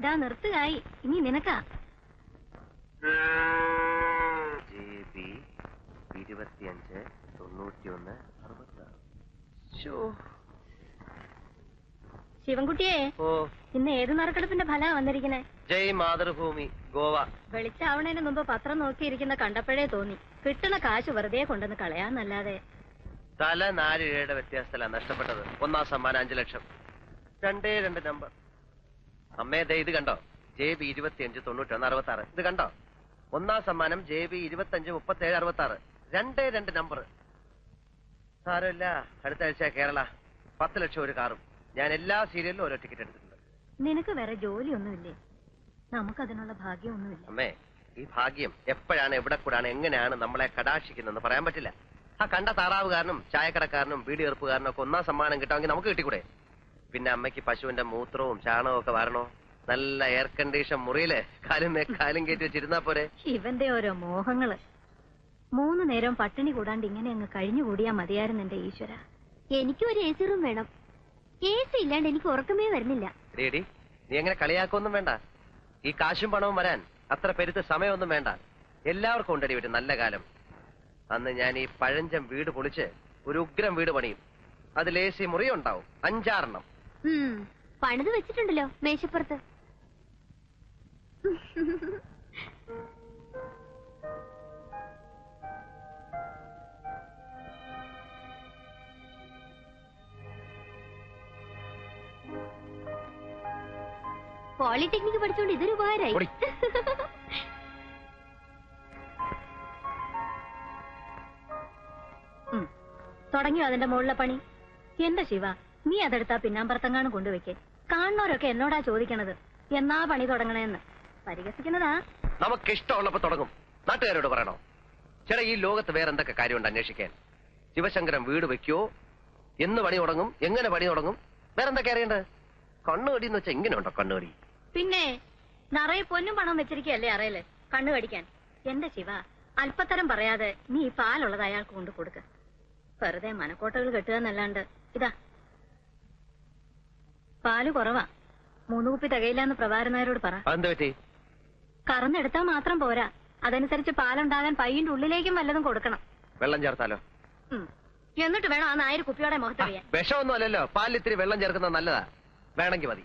ഇതാ നിർത്തുകായി ഇനി നിനക്കാ J B ഇരുപത്തിയഞ്ച് തൊണ്ണൂറ്റിയൊന്ന് അറുപത്താറ് ശിവൻകുട്ടിയെ ഓ ഇന്ന് ഏത് നറുക്കെടുപ്പിന്റെ ഫലാ വന്നിരിക്കണേ ജയ് മാതൃഭൂമി ഗോവ വെളിച്ചാവണേന് മുമ്പ് പത്രം നോക്കിയിരിക്കുന്ന കണ്ടപ്പോഴേ തോന്നി കിട്ടുന്ന കാശ് വെറുതെ കൊണ്ടുവന്ന് കളയാന്നല്ലാതെ തല നാല് ഏഴ് വ്യത്യാസത്തിലാണ് നഷ്ടപ്പെട്ടത് ഒന്നാം സമ്മാനം അഞ്ചു ലക്ഷം രണ്ടേ രണ്ട് നമ്പർ അമ്മേ ദേ ഇത് കണ്ടോ? ജെ ബി ഇരുപത്തിയഞ്ച് തൊണ്ണൂറ്റൊന്ന് അറുപത്തി ആറ് ഇത് കണ്ടോ? ഒന്നാം സമ്മാനം ജെ ബി ഇരുപത്തഞ്ച് മുപ്പത്തി ഏഴ് അറുപത്തി ആറ് രണ്ടേ രണ്ട് നമ്പർ സാരമില്ല. അടുത്ത ആഴ്ച കേരള. പത്ത് ലക്ഷം ഒരു കാറും. ഞാൻ എല്ലാ സീരിയലിലും ഓരോ ടിക്കറ്റ് എടുത്തിട്ടുണ്ട്. നിനക്ക് വേറെ ജോലിയൊന്നുമില്ലേ? നമുക്കതിനുള്ള ഭാഗ്യമൊന്നുമില്ല. അമ്മേ ഈ ഭാഗ്യം എപ്പോഴാണ് എവിടെ കൂടാണ് എങ്ങനെയാണ് നമ്മളെ കടാക്ഷിക്കുന്നതെന്ന് പറയാൻ പറ്റില്ല. ആ കണ്ട താറാവുകാരനും ചായക്കടക്കാരനും ബീഡി എറുപ്പുകാരനും ഒക്കെ ഒന്നാം സമ്മാനം കിട്ടാമെങ്കിൽ നമുക്ക് കിട്ടിക്കൂടെ? പിന്നെ അമ്മയ്ക്ക് പശുവിന്റെ മൂത്രവും ചാണകവും ഒക്കെ വരണോ? നല്ല എയർ കണ്ടീഷൻ മുറിയിൽ കാലും കാലും കയറ്റി വെച്ചിരുന്നാ പോരെ? ഇവന്റെ ഓരോ മോഹങ്ങൾ. മൂന്ന് നേരം പട്ടിണി കൂടാണ്ട് ഇങ്ങനെ അങ്ങ് കഴിഞ്ഞുകൂടിയാ മതിയായിരുന്നു എന്റെ ഈശ്വര. എനിക്കും ഒരു എ സി റൂം വേണം. എ സി ഇല്ലാണ്ട് എനിക്ക് ഉറക്കമേ വരുന്നില്ല. ഡേടി നീ അങ്ങനെ കളിയാക്കൊന്നും വേണ്ട. ഈ കാശും പണവും വരാൻ അത്ര പെരുത്ത് സമയമൊന്നും വേണ്ട. എല്ലാവർക്കും ഉണ്ടടി വീട്ടിൽ നല്ല കാലം. അന്ന് ഞാൻ ഈ പഴഞ്ചം വീട് പൊളിച്ച് ഒരു ഉഗ്രം വീട് പണിയും. അതിൽ എ സി മുറിയുണ്ടാവും. അഞ്ചാറെണ്ണം. പണിത് വെച്ചിട്ടുണ്ടല്ലോ മേശപ്പുറത്ത്. പോളിടെക്നിക് പഠിച്ചോണ്ട് ഇതൊരു ഉപകാരമായി. തുടങ്ങിയോ അതിന്റെ മുകളിലെ പണി? എന്താ ശിവ? നീ അതെടുത്താ പിന്നാമ്പറത്തെങ്ങാനും കൊണ്ടുവയ്ക്കേ. കാണുന്നവരൊക്കെ എന്നോടാ ചോദിക്കണത്. എന്നാ പണി തുടങ്ങണേന്ന്. പരിഹസിക്കുന്നതാ. നമുക്ക് ഇഷ്ടമുള്ളപ്പോ തുടങ്ങും. നാട്ടുകാരോട് പറയണോ? ചേട്ടാ ഈ ലോകത്ത് വേറെ എന്തൊക്കെ കാര്യമുണ്ട് അന്വേഷിക്കാൻ? ശിവശങ്കരൻ വീട് വെക്കോ? എന്ന് പണി തുടങ്ങും? എങ്ങനെ പണി തുടങ്ങും? വേറെ എന്തൊക്കെ അറിയണ്ടത് കണ്ണുകടി എന്ന് വെച്ചാൽ ഇങ്ങനെയുണ്ടോ കണ്ണുകടി? പിന്നെ നിറയെ പൊന്നും പണം വെച്ചിരിക്കല്ലേ അറിയല്ലേ കണ്ണു കടിക്കാൻ. എന്റെ ശിവ അല്പത്തരം പറയാതെ നീ ഈ പാലുള്ളത് അയാൾക്ക് കൊണ്ടു കൊടുക്ക. വെറുതെ മനക്കോട്ടകൾ കെട്ടുക എന്നല്ലാണ്ട്. ഇതാ. പാൽ കുറവാ. മൂന്ന് കുപ്പി തികയില്ലാന്ന് പ്രഭാരനായരോട് പറ. പറ്റി? കറന്നെടുത്താൽ മാത്രം പോരാ. അതനുസരിച്ച് പാലുണ്ടാകാൻ പയ്യന്റെ ഉള്ളിലേക്കും വല്ലതും കൊടുക്കണം. വെള്ളം ചേർത്താലോ? എന്നിട്ട് വേണം ആ നായര് കുപ്പിയോടെ മുഖത്തറിയാൻ മുഖത്തെറിയാൻ വിഷമൊന്നും അല്ലല്ലോ. പാലിൽ ഇത്തിരി വെള്ളം ചേർക്കുന്നത് നല്ലതാ. വേണമെങ്കിൽ മതി.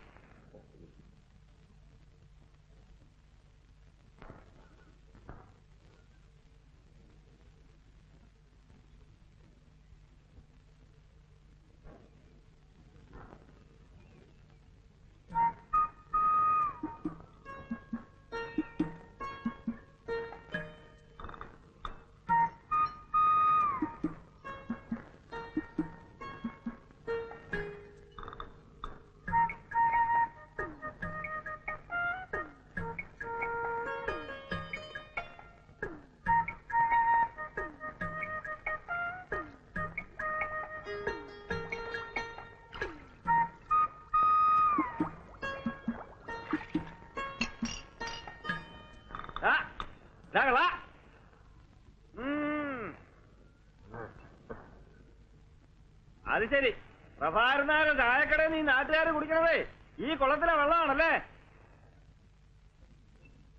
അത് ശരി. പ്രഭാരനായ ചായക്കടയിൽ നീ നാട്ടുകാർ കുടിക്കണതേ ഈ കുളത്തിലെ വെള്ളമാണല്ലേ?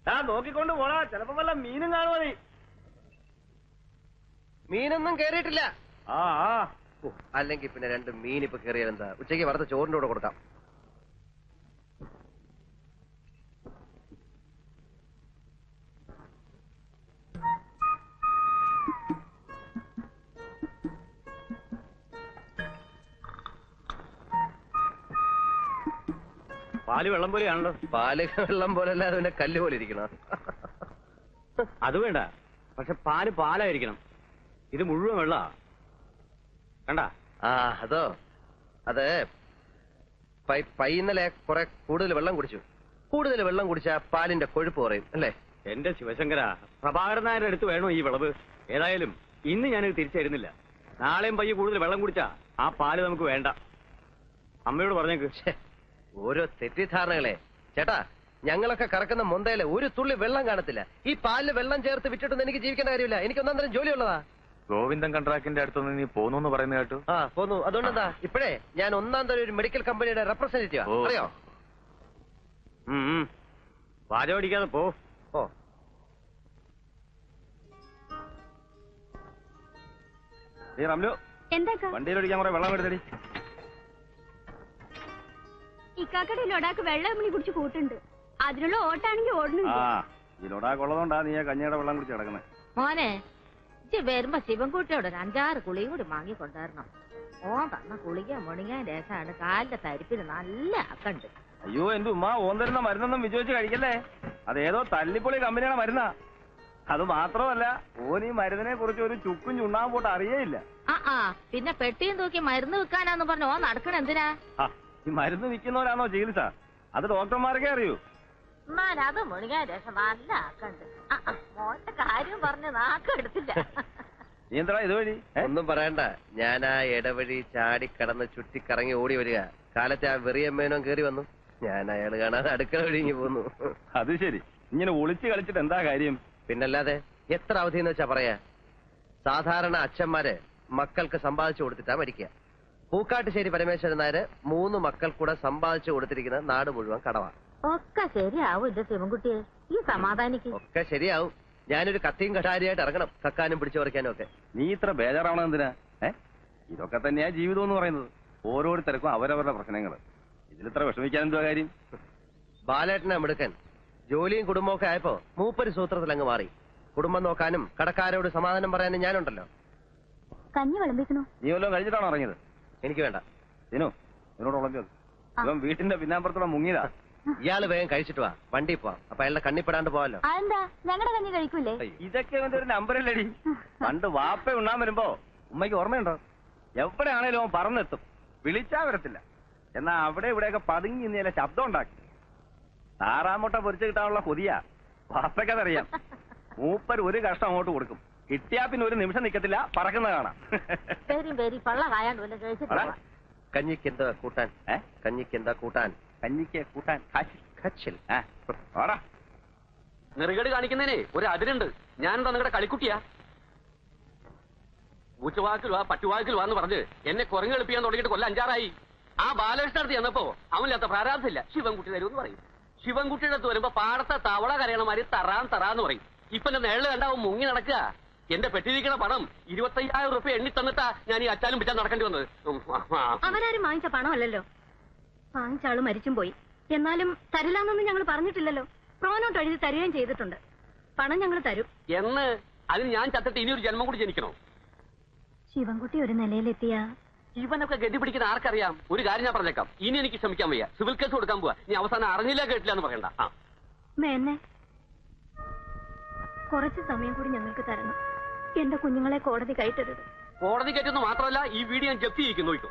ആ നോക്കിക്കൊണ്ട് പോടാ. ചിലപ്പോ വല്ല മീനും കാണുമോ നീ മീനൊന്നും കേറിയിട്ടില്ല. ആ ആ. അല്ലെങ്കിൽ പിന്നെ രണ്ട് മീൻ ഇപ്പൊ കയറിയാൽ എന്താ? ഉച്ചയ്ക്ക് വറുത്ത ചോറിന്റെ കൂടെ കൊടുക്കാം. പാൽ വെള്ളം പോലെയാണല്ലോ. പാൽ വെള്ളം പോലെ അല്ല പിന്നെ കല്ല് പോലെ ഇരിക്കണം. അത് വേണ്ട. പക്ഷെ പാൽ പാലായിരിക്കണം. ഇത് മുഴുവൻ വെള്ള. കണ്ട? ആ അതോ? അത് പൈന്നലെ കുറെ കൂടുതൽ വെള്ളം കുടിച്ചു. കൂടുതൽ വെള്ളം കുടിച്ചാ പാലിന്റെ കൊഴുപ്പ് കുറയും അല്ലേ? എന്റെ ശിവശങ്കര പ്രഭാകരൻ നായരുടെ അടുത്ത് വേണോ ഈ വിളവ്? ഏതായാലും ഇന്ന് ഞാനിത് തിരിച്ചരുന്നില്ല നാളെയും പയ്യെ കൂടുതൽ വെള്ളം കുടിച്ചാ ആ പാൽ നമുക്ക് വേണ്ട. അമ്മയോട് പറഞ്ഞേക്ക്. ഓരോ തെറ്റിദ്ധാരണകളെ. ചേട്ടാ ഞങ്ങളൊക്കെ കറക്കുന്ന മുന്തയിൽ ഒരു തുള്ളി വെള്ളം കാണത്തില്ല. ഈ പാലിൽ വെള്ളം ചേർത്ത് വിട്ടിട്ടൊന്നും എനിക്ക് ജീവിക്കേണ്ട കാര്യമില്ല. എനിക്ക് ഒന്നാം തരം ജോലിയുള്ളതാ. ഗോവിന്ദൻ കൺട്രാക്ടിന്റെ അടുത്തുനിന്ന് നീ പോന്നു എന്ന് പറയുന്നത് കേട്ടു? ആ പോന്നു. അതുകൊണ്ടെന്താ? ഇപ്പോഴേ ഞാൻ ഒന്നാം തരം ഒരു മെഡിക്കൽ കമ്പനിയുടെ റെപ്രസെന്റേറ്റീവാ. അറിയോ? ഉം. പോ. ഓ വണ്ടിയിൽ ഒഴിക്കാൻ കുറെ വെള്ളം എടുത്തടി. ഇക്കാക്കടെ ലൊടാക്ക് വെള്ളം മണി കുടിച്ച് കൂട്ടുണ്ട്. അതിനുള്ള ഓട്ടാണെങ്കിൽ ആ ഈ ലൊടാക്ക് ഉള്ളതുകൊണ്ടാ നീ ആ കഞ്ഞിയുടെ വെള്ളം കുടിച്ച് കിടക്കണേ മോനെ ഇജ്ജ് വരുമ്പോ ശിവൻകുട്ടിയോട് ഒരു അഞ്ചാറ് കുളിയും കൂടി വാങ്ങി കൊണ്ടുവരണം. ഓൻ തന്ന കുളിക്കാൻ മുണിങ്ങാൻ രസമാണ് കാലിന്റെ തരിപ്പിന് നല്ല അക്കണ്ട്. അയ്യോ എന്റെ ഉമ്മ ഓൻ തരുന്ന മരുന്നൊന്നും വിചോദിച്ച് കഴിക്കല്ലേ? അതേതോ തല്ലിപ്പൊളി കമ്പനിയുടെ മരുന്നാ. അത് മാത്രമല്ല ഓൻ ഈ മരുന്നിനെ കുറിച്ച് ഒരു ചുക്കും ചുണ്ണാൻ പോട്ട് അറിയേയില്ല. ആ ആ പിന്നെ പെട്ടിയും തൂക്കി മരുന്ന് വെക്കാനാന്ന് പറഞ്ഞു ഓൻ നടക്കണ എന്തിനാ? ആ, ഈ മരുന്ന് വിൽക്കുന്നവരാണോ ചികിത്സ? അത് ഡോക്ടർമാർക്കേ അറിയൂ. അത് മുഴുകാൻ രസം നല്ല മോന്റെ കാര്യം പറഞ്ഞ് നാക്കെടുത്തില്ല നീ എന്താ ഇതുവഴി? ഒന്നും പറയണ്ട. ഞാൻ ആ ഇടവഴി ചാടിക്കടന്ന് ചുറ്റിക്കറങ്ങി ഓടി വരിക. കാലത്തെ ആ വെറിയമ്മേനോ കേറി വന്നു. ഞാൻ അയാൾ കാണാതെ അടുക്കള ഒഴുങ്ങി പോന്നു. അത് ശരി. ഇങ്ങനെ ഒളിച്ചു കളിച്ചിട്ട് എന്താ കാര്യം? പിന്നല്ലാതെ എത്ര അവധി എന്ന് വെച്ചാ പറയാ? സാധാരണ അച്ഛന്മാരെ മക്കൾക്ക് സമ്പാദിച്ചു കൊടുത്തിട്ടാ മരിക്കുക പൂക്കാട്ടുശ്ശേരി പരമേശ്വരൻ നായര് മൂന്ന് മക്കൾ കൂടെ സമ്പാദിച്ചു കൊടുത്തിരിക്കുന്ന നാട് മുഴുവൻ കടവാണ് ഒക്കെ ശരിയാവും എന്റെ ശിവൻകുട്ടിയെ. ഈ സമാധാനിക്ക്. ഒക്കെ ശരിയാവും. ഞാനൊരു കത്തിയും കഷാരിയായിട്ട് ഇറങ്ങണം. കക്കാനും പിടിച്ചു പറിക്കാനും ഒക്കെ. നീ ഇത്ര ബേജാറാവണം എന്തിനാ? ഏ? ഇതൊക്കെ തന്നെയാ ജീവിതം എന്ന് പറയുന്നത്. ഓരോരുത്തർക്കും അവരവരുടെ പ്രശ്നങ്ങൾ ഇതിലിത്ര വിഷമിക്കാൻ എന്തുവാ കാര്യം? ബാലേട്ടനെ മിടുക്കൻ. ജോലിയും കുടുംബമൊക്കെ ആയപ്പോ മൂപ്പര് സൂത്രത്തിൽ അങ്ങ് മാറി. കുടുംബം നോക്കാനും കടക്കാരോട് സമാധാനം പറയാനും ഞാനുണ്ടല്ലോ. കഞ്ഞി വിളമ്പിക്കണോ? നീ വല്ലതും കഴിഞ്ഞിട്ടാണോ ഇറങ്ങിയത്? എനിക്ക് വേണ്ട. ദിനു ഇതിനോട് ഉളഞ്ഞത് ഇവൻ വീട്ടിന്റെ പിന്നാമ്പുറത്തോടെ മുങ്ങിയതാ. ഇയാൾ വേഗം കഴിച്ചിട്ട് വാ. വണ്ടി പോവാം. അപ്പൊ അയാളുടെ കണ്ണിപ്പെടാണ്ട് പോവാലോ. അതെന്താ? ഞങ്ങളുടെ കഞ്ഞി കഴിക്കൂലേ? ഇതൊക്കെ ഇവന്റെ ഒരു നമ്പറല്ലടി പണ്ട് വാപ്പ ഉണ്ണാൻ വരുമ്പോ ഉമ്മയ്ക്ക് ഓർമ്മയുണ്ടോ? എവിടെയാണേലും അവൻ പറന്നെത്തും. വിളിച്ചാ വരത്തില്ല. എന്നാ അവിടെ ഇവിടെയൊക്കെ പതുങ്ങി ഇന്ന് ചില ശബ്ദം ഉണ്ടാക്കി. താറാമുട്ട പൊരിച്ചു കിട്ടാനുള്ള കൊതിയാ. വാപ്പയ്ക്കതറിയാം. മൂപ്പർ ഒരു കഷ്ടം അങ്ങോട്ട് കൊടുക്കും. കിട്ടിയാ പിന്നെ ഒരു നിമിഷം നിക്കത്തില്ല. പറക്കുന്ന കാണാം. പേരും പേരി പള്ള കായാണ്ട് വല്ല പോവാം. കഞ്ഞിക്ക് എന്താ കൂട്ടാൻ? ഏ? കഞ്ഞിക്ക് എന്താ കൂട്ടാൻ? കഞ്ഞിക്ക് കൂട്ടാൻ കാശി കച്ചിൽ? ആ ഓടാ നെറുകേട് കാണിക്കുന്നതിനെ ഒരു അതിരുണ്ട്. ഞാനെന്താ നിങ്ങളുടെ കളിക്കുട്ടിയാ? ഊച്ചവാക്കിൽ വാ പറ്റുവാക്കിൽ വാന്ന് പറഞ്ഞ് എന്നെ കുരങ്ങെളുപ്പിക്കാൻ തുടങ്ങിയിട്ട് കൊല്ലം അഞ്ചാറായി. ആ ബാലകൃഷ്ണ അടുത്ത് ചെന്നപ്പോ അവനില്ലാത്ത പ്രാരാധില്ല ശിവൻകുട്ടി തരുമെന്ന് പറയും. ശിവൻകുട്ടിയുടെ അടുത്ത് വരുമ്പോ പാടത്തെ തവള കരയണമാതിരി തറാൻ തറാന്ന് പറയും. ഇപ്പൊ എന്റെ നേളിൽ കണ്ട അവൻ മുങ്ങി നടക്കുക എന്റെ പെട്ടിരിക്കണ പണം ഇരുപത്തയ്യായിരം റുപ്യ എണ്ണി തന്നിട്ടാ ഞാൻ ഈ അച്ചാലും പിച്ചാൽ നടക്കേണ്ടി വന്നത്. അവരാരും വാങ്ങിച്ച പണമല്ലല്ലോ. വാങ്ങിച്ച ആൾ മരിച്ചും പോയി. എന്നാലും തരില്ലാന്നൊന്നും ഞങ്ങൾ പറഞ്ഞിട്ടില്ലല്ലോ. പ്രോനോട്ട് എഴുതി തരികയും ചെയ്തിട്ടുണ്ട്. പണം ഞങ്ങൾ തരും. എന്ന്? അതിന് ഞാൻ ചത്തിട്ട് ഇനി ഒരു ജന്മം കൂടി ജനിക്കണോ? ശിവൻകുട്ടി ഒരു നിലയിലെത്തിയ. ഇവനൊക്കെ ഗതി പിടിക്കുന്ന ആർക്കറിയാം? ഒരു കാര്യം ഞാൻ പറഞ്ഞേക്കാം. ഇനി എനിക്ക് ശ്രമിക്കാൻ വയ്യ. സിവിൽ കേസ് കൊടുക്കാൻ പോവാ. നീ അവസാനം അറിഞ്ഞില്ല കേട്ടില്ല എന്ന് പറയണ്ട. ആ. മേന്നെ കുറച്ച് സമയം കൂടി ഞങ്ങൾക്ക് തരണം. എന്റെ കുഞ്ഞുങ്ങളെ കോടതി കയറ്റരുത്. കോടതി കയറ്റുന്ന മാത്രമല്ല ഈ വീഡിയോ ഞാൻ ജപ്തി ചെയ്യിക്കുന്നു നോക്കൂ.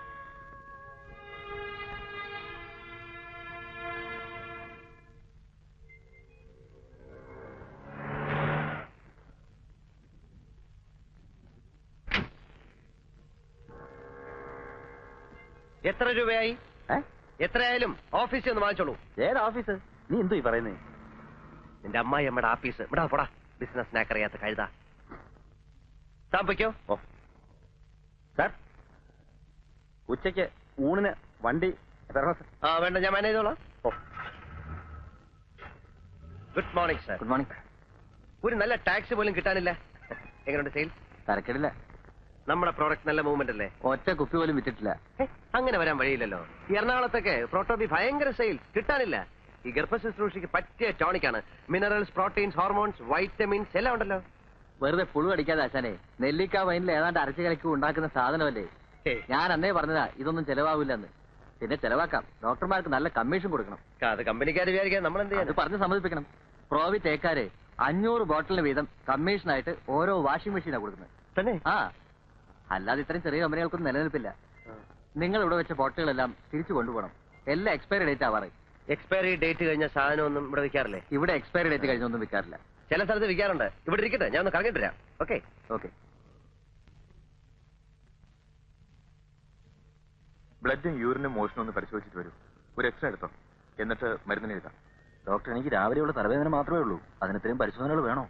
എത്ര രൂപയായി? എത്രയായാലും ഓഫീസിൽ ഒന്ന് വാങ്ങിച്ചോളൂ. ഏത് ഓഫീസ്? നീ എന്തോ ഈ പറയുന്നേ? നിന്റെ അമ്മായി അമ്മയുടെ ആഫീസ് ഇവിടാ പോടാ. ബിസിനസ് നാക്കറിയാത്ത കഴുത. താൻ പൊയ്ക്കോ ഓ. സാർ ഉച്ചയ്ക്ക് ഊണിന് വണ്ടി ആ വേണ്ട ഞാൻ മാനേജ് ചെയ്തോളാം. ഓ. Good morning sir. Good morning ഒരു നല്ല ടാക്സി പോലും കിട്ടാനില്ല. എങ്ങനെയുണ്ട് സെയിൽ? തരക്കിടില്ല നമ്മുടെ പ്രോഡക്റ്റ് നല്ല മൂവ്മെന്റ് അല്ലേ? ഒറ്റ കുപ്പി പോലും വിറ്റിട്ടില്ല. അങ്ങനെ വരാൻ വഴിയില്ലല്ലോ. എറണാകുളത്തൊക്കെ പ്രോട്ടോബി ഭയങ്കര സെയിൽ കിട്ടാനില്ല. ഈ ഗർഭശുശ്രൂഷയ്ക്ക് പറ്റിയ ടോണിക്കാണ്. മിനറൽസ് പ്രോട്ടീൻസ് ഹോർമോൺസ് വൈറ്റമിൻസ് എല്ലാം ഉണ്ടല്ലോ. വെറുതെ പുഴു അടിക്കാതെ അച്ഛനെ നെല്ലിക്ക വൈനിൽ ഏതാണ്ട് അരച്ചു കലക്കി ഉണ്ടാക്കുന്ന സാധനമല്ലേ? ഞാൻ അന്നേ പറഞ്ഞതാ ഇതൊന്നും ചെലവാവില്ലെന്ന് പിന്നെ ചെലവാക്കാം. ഡോക്ടർമാർക്ക് നല്ല കമ്മീഷൻ കൊടുക്കണം. അത് കമ്പനിക്കാർ വിചാരിക്കാൻ നമ്മൾ എന്ത് അത് പറഞ്ഞ് സമ്മതിപ്പിക്കണം. പ്രോവി തേക്കാര് അഞ്ഞൂറ് ബോട്ടിലിന് വീതം കമ്മീഷനായിട്ട് ഓരോ വാഷിംഗ് മെഷീനാണ് കൊടുക്കുന്നത്. തന്നെ? ആ. അല്ലാതെ ഇത്രയും ചെറിയ കമ്പനികൾക്കൊന്നും നിലനിൽപ്പില്ല. നിങ്ങൾ ഇവിടെ വെച്ച ബോട്ടിലെല്ലാം തിരിച്ചു കൊണ്ടുപോകണം. എല്ലാം എക്സ്പയറി ഡേറ്റ് ആവാറ് എക്സ്പയറി ഡേറ്റ് കഴിഞ്ഞ സാധനം ഒന്നും ഇവിടെ വിൽക്കാറില്ലേ? ഇവിടെ എക്സ്പയറി ഡേറ്റ് കഴിഞ്ഞൊന്നും വിൽക്കാറില്ല. ചില സ്ഥലത്ത് വിൽക്കാറുണ്ട്. ഇവിടെ ഇരിക്കട്ടെ ഞാൻ ഒന്ന് കറങ്ങിട്ട് വരാം ഓക്കെ ഓക്കെ ബ്ലഡും യൂറിനും മോഷനും ഒന്ന് പരിശോധിച്ചിട്ട് വരൂ. ഒരു എക്സ്ട്രാ എടുത്തോ? എന്നിട്ട് മരുന്നിന് എഴുതാം. ഡോക്ടർ എനിക്ക് രാവിലെയുള്ള തലവേദന മാത്രമേ ഉള്ളൂ. അതിന് ഇത്രയും പരിശോധനകൾ വേണോ?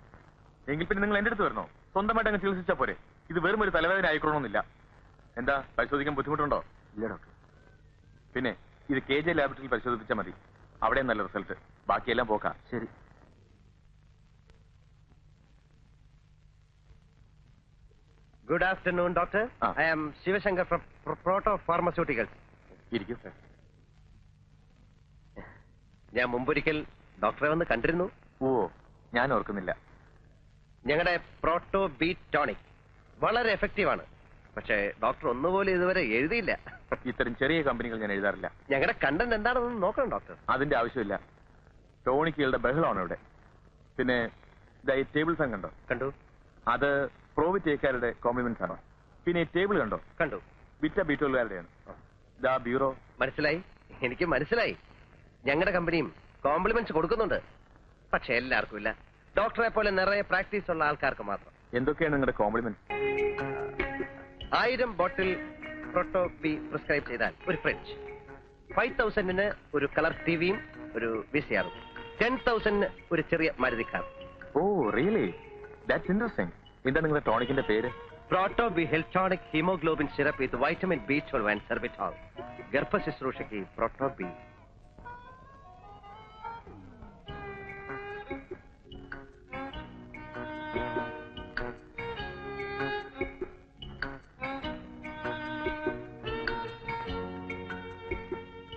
എങ്കിൽ പിന്നെ നിങ്ങൾ എന്റെ അടുത്ത് വരണോ? സ്വന്തമായിട്ട് അങ്ങ് ചികിത്സിച്ചാ പോരെ. ഇത് വെറും ഒരു തലവേദന ആയിക്കോണമെന്നില്ല എന്താ പരിശോധിക്കാൻ ബുദ്ധിമുട്ടുണ്ടോ? ഇല്ല ഡോക്ടർ പിന്നെ ഇത് കെ ജെ ലാബറട്ടറിയിൽ പരിശോധിപ്പിച്ചാൽ മതി. അവിടെ നല്ല റിസൾട്ട് ബാക്കിയെല്ലാം പോക്കാം. ശരി. ഗുഡ് ആഫ്റ്റർനൂൺ ഡോക്ടർ ആ. I am Shivashankar from Proto pharmaceuticals ഇരിക്കും ഞാൻ മുമ്പൊരിക്കൽ ഡോക്ടറെ വന്ന് കണ്ടിരുന്നു. ഓ ഞാൻ ഓർക്കുന്നില്ല. ഞങ്ങളുടെ പ്രോട്ടോ ബീറ്റ് ടോണിക് വളരെ എഫക്റ്റീവ് ആണ്. പക്ഷേ ഡോക്ടർ ഒന്നുപോലെ ഇതുവരെ എഴുതിയില്ല. ഇത്തരം ചെറിയ കമ്പനികൾ ഞാൻ എഴുതാറില്ല. ഞങ്ങളുടെ കണ്ടന്റ് എന്താണെന്ന് നോക്കണം ഡോക്ടർ അതിന്റെ ആവശ്യമില്ല. ടോണിക്കുകളുടെ ബഹളമാണ് ഇവിടെ. പിന്നെ ടേബിൾ ഫാൻ കണ്ടോ? കണ്ടു. അത് പ്രോവിറ്റേക്കാരുടെ കോംപ്ലിമെന്റ്സ് ആണോ? പിന്നെ ഈ ടേബിൾ കണ്ടോ? കണ്ടു. വിറ്റ ബീറ്റോളുകാരുടെയാണ് ദാ ബ്യൂറോ മനസ്സിലായി? എനിക്ക് മനസ്സിലായി. ഞങ്ങളുടെ കമ്പനിയും കോംപ്ലിമെന്റ്സ് കൊടുക്കുന്നുണ്ട്. പക്ഷെ എല്ലാവർക്കും ഇല്ല. ഡോക്ടറെ പോലെ നിറയെ പ്രാക്ടീസ് ഉള്ള ആൾക്കാർക്ക് മാത്രം. എന്തൊക്കെയാണ് നിങ്ങളുടെ കോംപ്ലിമെന്റ് ആയിരം ബോട്ടിൽ പ്രോട്ടോ ബി പ്രിസ്ക്രൈബ് ചെയ്താൽ ഒരു ഫ്രിഡ്ജ് ഫൈവ് തൗസൻഡിന് ഒരു കളർ ടിവിയും ഒരു വി സി ആറും ടെൻ തൗസൻഡിന് ഒരു ചെറിയ മരുതിക്കാർ ഓ റിയലി ദാറ്റ്സ് ഇൻട്രസ്റ്റിംഗ് എന്താ നിങ്ങളുടെ ടോണിക്കിന്റെ പേര്? Proto B heltronic haemoglobin syrup with vitamin B twelve and sorbitol ഗർഭ ശുശ്രൂഷയ്ക്ക് Proto B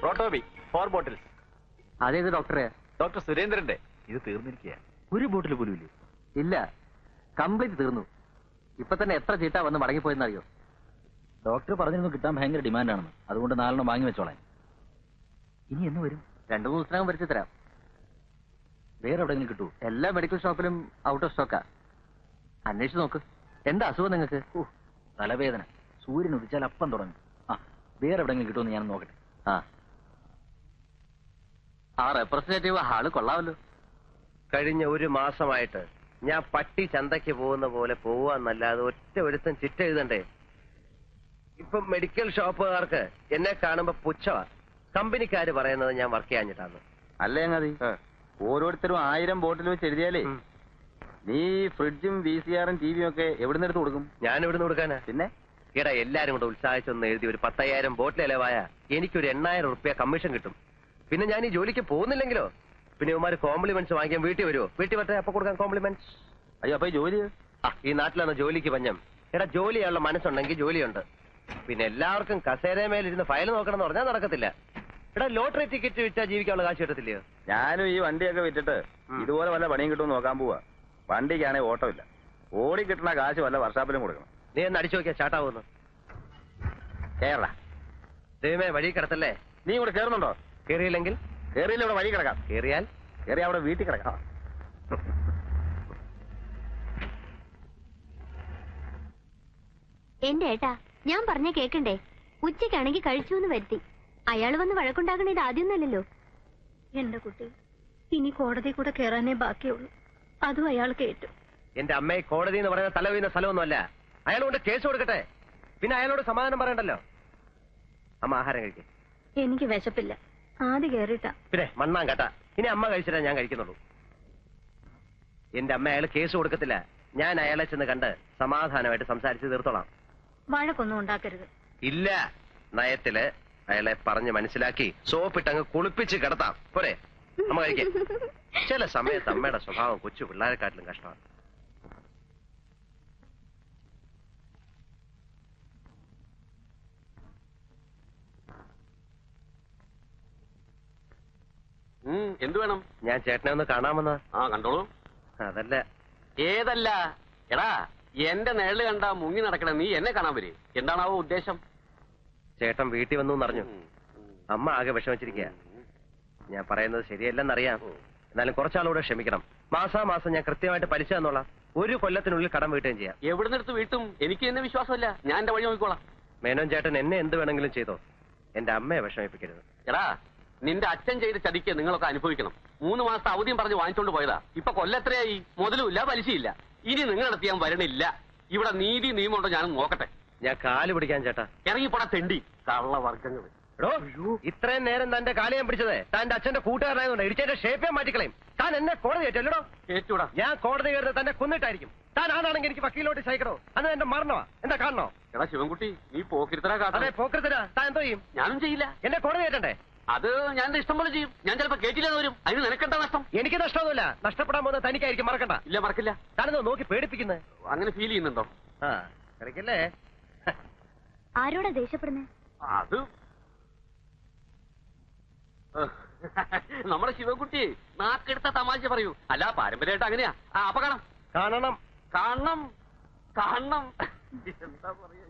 Proto B four bottles അതേത് ഡോക്ടറെ? ഡോക്ടർ സുരേന്ദ്രന്റെ. ഇത് തീർന്നിരിക്കുക ഒരു ബോട്ടിൽ പോലും ഇല്ല. കംപ്ലീറ്റ് തീർന്നു. ഇപ്പൊ തന്നെ എത്ര ചീട്ടാ വന്ന് മടങ്ങിപ്പോയെന്നറിയോ ഡോക്ടർ പറഞ്ഞിരുന്നു കിട്ടാൻ ഭയങ്കര ഡിമാൻഡാണെന്ന്. അതുകൊണ്ട് നാലെണ്ണം വാങ്ങി വെച്ചോളാൻ. ഇനി എന്ന് വരും? രണ്ടു മൂന്ന് ദിവസത്തിനകം വരച്ചു തരാം. വേറെ എവിടെയെങ്കിലും കിട്ടൂ? എല്ലാ മെഡിക്കൽ ഷോപ്പിലും ഔട്ട് ഓഫ് സ്റ്റോക്കാ. അന്വേഷിച്ച് നോക്ക്. എന്താ അസുഖം നിങ്ങൾക്ക്? ഓ തലവേദന. സൂര്യൻ ഉദിച്ചാൽ അപ്പം തുടങ്ങും. ആ വേറെ എവിടെയെങ്കിലും കിട്ടുമെന്ന് ഞാൻ നോക്കട്ടെ. ആ. ആ റെപ്രസെന്റേറ്റീവ് ആൾ കൊള്ളാമല്ലോ. കഴിഞ്ഞ ഒരു മാസമായിട്ട് ഞാൻ പട്ടി ചന്തയ്ക്ക് പോകുന്ന പോലെ പോവാന്നല്ലാതെ ഒറ്റ ഒരുത്തൻ ചിറ്റ എഴുതണ്ടേ? ഇപ്പൊ മെഡിക്കൽ ഷോപ്പുകാർക്ക് എന്നെ കാണുമ്പോ പുച്ഛവാ. കമ്പനിക്കാര് പറയുന്നത് ഞാൻ വർക്ക് ചെയ്യാഞ്ഞിട്ടാണ് അല്ലേ അങ്ങതി ഓരോരുത്തരും ആയിരം ബോട്ടിൽ വെച്ച് എഴുതിയാലേ? നീ ഫ്രിഡ്ജും വി സി ആറും ടിവിയും ഒക്കെ എവിടെ നിന്ന് കൊടുക്കും? ഞാൻ ഇവിടുന്ന് കൊടുക്കാനാ? പിന്നെ? ഇട എല്ലാരും കൂടെ ഉത്സാഹിച്ചൊന്ന് എഴുതി ഒരു പത്തയ്യായിരം ബോട്ടിൽ ഇലവായ എനിക്കൊരു എണ്ണായിരം റുപ്യ കമ്മീഷൻ കിട്ടും. പിന്നെ ഞാൻ ഈ ജോലിക്ക് പോകുന്നില്ലെങ്കിലോ? പിന്നെ ഇവന്മാര് കോംപ്ലിമെന്റ്സ് വാങ്ങിക്കാൻ വീട്ടിൽ വരുമോ വീട്ടിൽ വരട്ടെ അപ്പൊ കൊടുക്കാൻ കോംപ്ലിമെന്റ്സ് അയ്യോ അപ്പൊ ജോലി? ആ ഈ നാട്ടിലാണ് ജോലിക്ക് പഞ്ഞം? എടാ ജോലിയുള്ള മനസ്സുണ്ടെങ്കിൽ ജോലിയുണ്ട്. പിന്നെ എല്ലാവർക്കും കസേരമേലിരുന്ന് ഫയൽ നോക്കണം എന്ന് പറഞ്ഞാൽ നടക്കത്തില്ല. എടാ ലോട്ടറി ടിക്കറ്റ് വിറ്റാ ജീവിക്കാനുള്ള കാശ് കിട്ടത്തില്ലയോ? ഞാനും ഈ വണ്ടിയൊക്കെ വിറ്റിട്ട് ഇതുപോലെ വല്ല പണിയും കിട്ടുമെന്ന് നോക്കാൻ പോവാ. വണ്ടിക്കാണെങ്കിൽ ഓട്ടമില്ല. ഓടി കിട്ടുന്ന കാശ് വല്ല വർഷാപ്പിലും കൊടുക്കണം. നീ ഒന്ന് അടിച്ചു നോക്കിയാ ചാട്ടാവുന്നു കേരള ദൈവമേ വഴി കിടത്തല്ലേ? നീ ഇവിടെ കയറുന്നുണ്ടോ കേറിയില്ലെങ്കിൽ കയറിയില്ല ഇവിടെ വഴി കിടക്കാം. കേറിയാൽ? കയറി അവിടെ വീട്ടിൽ കിടക്കാം. എന്റെ ഏട്ടാ ഞാൻ പറഞ്ഞ കേക്കണ്ടേ? ഉച്ചയ്ക്കാണെങ്കിൽ കഴിച്ചു എന്ന് വരുത്തി. അയാൾ വന്ന് വഴക്കുണ്ടാക്കണ ഇത് ആദ്യമൊന്നല്ലല്ലോ എന്റെ കുട്ടി ഇനി കോടതി കൂടെ കയറാനേ ബാക്കിയുള്ളൂ. അതും അയാൾ കേട്ടു. എന്റെ അമ്മയെ കോടതി എന്ന് പറയുന്ന തല വീഴുന്ന സ്ഥലമൊന്നുമല്ല. അയാളോട് കേസ് കൊടുക്കട്ടെ. പിന്നെ അയാളോട് സമാധാനം പറയണ്ടല്ലോ? അമ്മ ആഹാരം കഴിക്കും. എനിക്ക് വിശപ്പില്ല. ആദ്യ കേറിട്ടാ പിന്നെ മണ്ണാൻ കേട്ടാ ഇനി അമ്മ കഴിച്ചിട്ടാ ഞാൻ കഴിക്കുന്നുള്ളൂ. എന്റെ അമ്മ അയാൾ കേസ് കൊടുക്കത്തില്ല. ഞാൻ അയാളെ ചെന്ന് കണ്ട് സമാധാനമായിട്ട് സംസാരിച്ച് തീർത്തോളാം. വഴക്കൊന്നും ഉണ്ടാക്കരുത്. ഇല്ല. നയത്തിൽ അയാളെ പറഞ്ഞ് മനസ്സിലാക്കി സോപ്പിട്ടങ്ങ് കുളിപ്പിച്ച് കിടത്താം. പോരെ. അമ്മ കഴിക്കാം. ചില സമയത്ത് അമ്മയുടെ സ്വഭാവം കൊച്ചു പിള്ളേരെക്കാട്ടിലും കഷ്ടമാണ്. എന്ത് വേണം? ഞാൻ ചേട്ടനെ ഒന്ന് കാണാമെന്ന്. ആ കണ്ടോളൂ. അതല്ല. ഏതല്ല? എടാ എന്റെ നേൾ കണ്ട മുങ്ങി നടക്കണ നീ എന്നെ കാണാൻ വരെ. എന്താണാവോ ഉദ്ദേശം? ചേട്ടൻ വീട്ടിൽ വന്നു എന്നറിഞ്ഞു. അമ്മ ആകെ വിഷമിച്ചിരിക്കുക ഞാൻ പറയുന്നത് ശരിയല്ലെന്നറിയാം എന്നാലും കുറച്ചാളൂടെ ക്ഷമിക്കണം. മാസാമാസം ഞാൻ കൃത്യമായിട്ട് പലിശ എന്നുള്ള ഒരു കൊല്ലത്തിനുള്ളിൽ കടം വീട്ടുകയും ചെയ്യാം. എവിടെ നിന്നെടുത്ത് വീട്ടും? എനിക്ക് എന്നെ വിശ്വാസമില്ല. ഞാൻ എന്റെ വഴി നോക്കിക്കോളാം. മേനോൻ ചേട്ടൻ എന്നെ എന്ത് വേണമെങ്കിലും ചെയ്തോ. എന്റെ അമ്മയെ വിഷമിപ്പിക്കരുത്. എടാ നിന്റെ അച്ഛൻ ചെയ്ത് ചതിക്ക് നിങ്ങളൊക്കെ അനുഭവിക്കണം. മൂന്ന് മാസത്തെ അവധിയും പറഞ്ഞ് വാങ്ങിച്ചോണ്ട് പോയതാ. ഇപ്പൊ കൊല്ലത്രയായി. മുതലുമില്ല പലിശയില്ല. ഇനി നിങ്ങളെടുത്ത് ഞാൻ വരണില്ല. ഇവിടെ നീതി നിയമമുണ്ടോ ഞാൻ നോക്കട്ടെ. ഞാൻ കാൽ പിടിക്കാൻ ചേട്ടാ. ഇറങ്ങിപ്പോടാ തെണ്ടി. കള്ളവർഗങ്ങൾ എടോ ഇത്രയും നേരം തന്റെ കാൽ ഞാൻ പിടിച്ചത്. തന്റെ അച്ഛന്റെ കൂട്ടുകാരനായതുകൊണ്ട് ഇടിച്ചതിന്റെ ഷേപ്പേ മാറ്റിക്കളയും. താൻ എന്നെ കോടതി കേട്ടോ ഏറ്റുടാ ഞാൻ കോടതി കയറി തന്നെ കൊന്നിട്ടായിരിക്കും. താൻ ആണാണെങ്കിൽ എനിക്ക് വക്കീലോട്ട് സഹിക്കണോ അന്ന് എന്റെ മരണമാ. എന്താ കാണണോ? എടാ ശിവൻകുട്ടി നീ പോക്കിരുത്തരാ അതെ കാട്ടെ പോക്കരത്തരാ താൻ എന്തോ ചെയ്യും? ഞാനും ചെയ്യില്ല. എന്നെ കോടതി കയറ്റണ്ടേ? അത് ഞാൻ ഇഷ്ടം പോലെ ചെയ്യും. ഞാൻ ചിലപ്പോ കേട്ടില്ലെന്ന് വരും. അതിന് നിനക്കണ്ട നഷ്ടം? എനിക്ക് നഷ്ടമൊന്നുമില്ല. നഷ്ടപ്പെടാൻ പോകുന്ന തനിക്കായിരിക്കും. മറക്കണ്ട. ഇല്ല മറക്കില്ല. താനെന്തോ നോക്കി പേടിപ്പിക്കുന്നത് അങ്ങനെ ഫീൽ ചെയ്യുന്നുണ്ടോ? ആ കളിക്കല്ലേ ആരോടാ ദേഷ്യപ്പെടുന്നത് അത് നമ്മുടെ ശിവൻകുട്ടി നാക്കെടുത്ത തമാശ പറയൂ. അല്ല പാരമ്പര്യമായിട്ട് അങ്ങനെയാ. ആ അപ്പൊ കാണാം. കാണണം. കാണണം. കാണണം. എന്താ പറയാ